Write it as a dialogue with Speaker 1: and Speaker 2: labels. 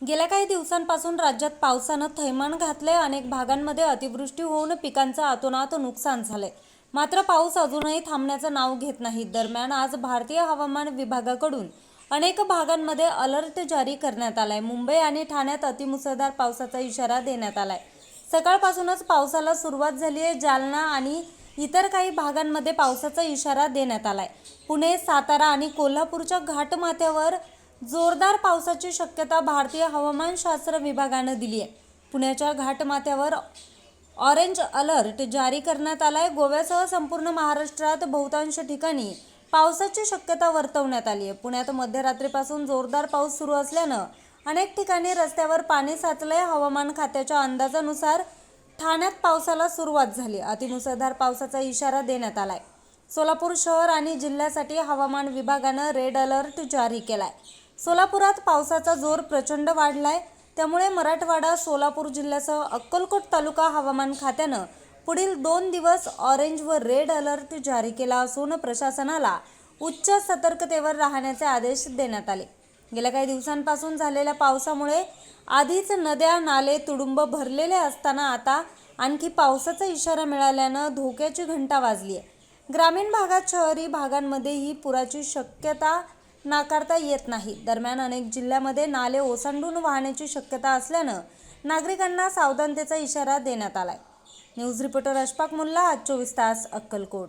Speaker 1: गेल्या काही दिवसांपासून राज्यात पावसानं थैमान घातलंय. अनेक भागांमध्ये अतिवृष्टी होऊन पिकांचं अतोनात नुकसान झालंय. मात्र पाऊस अजूनही थांबण्याचं नाव घेत नाही. दरम्यान आज भारतीय हवामान विभागाकडून अनेक भागांमध्ये अलर्ट जारी करण्यात आलाय. मुंबई आणि ठाण्यात अतिमुसळधार पावसाचा इशारा देण्यात आलाय. सकाळपासूनच पावसाला सुरुवात झाली आहे. जालना आणि इतर काही भागांमध्ये पावसाचा इशारा देण्यात आलाय. पुणे सातारा आणि कोल्हापूरच्या घाटमाथ्यावर जोरदार पावसाची शक्यता भारतीय हवामानशास्त्र विभागानं दिली आहे. पुण्याच्या घाटमाथ्यावर ऑरेंज अलर्ट जारी करण्यात आलाय. गोव्यासह संपूर्ण महाराष्ट्रात बहुतांश ठिकाणी पावसाची शक्यता वर्तवण्यात आली आहे. पुण्यात मध्यरात्रीपासून जोरदार पाऊस सुरू असल्यानं अनेक ठिकाणी रस्त्यावर पाणी साचलंय. हवामान खात्याच्या अंदाजानुसार ठाण्यात पावसाला सुरुवात झाली. अतिमुसळधार पावसाचा इशारा देण्यात आलाय. सोलापूर शहर आणि जिल्ह्यासाठी हवामान विभागानं रेड अलर्ट जारी केलाय. सोलापुरात पावसाचा जोर प्रचंड वाढलाय. त्यामुळे मराठवाडा सोलापूर जिल्ह्यासह अक्कलकोट तालुका हवामान खात्यानं पुढील दोन दिवस ऑरेंज व रेड अलर्ट जारी केला असून प्रशासनाला उच्च सतर्कतेवर राहण्याचे आदेश देण्यात आले. गेल्या काही दिवसांपासून झालेल्या पावसामुळे आधीच नद्या नाले तुडुंब भरलेले असताना आता आणखी पावसाचा इशारा मिळाल्यानं धोक्याची घंटा वाजली आहे ग्रामीण भागात शहरी भागांमध्येही पुराची शक्यता नाकारता येत नाही. दरम्यान अनेक जिल्ह्यामध्ये नाले ओसंडून वाहण्याची शक्यता असल्यानं नागरिकांना सावधानतेचा इशारा देण्यात आलाय. न्यूज रिपोर्टर अशफाक मुल्ला आज चोवीस तास अक्कलकोट.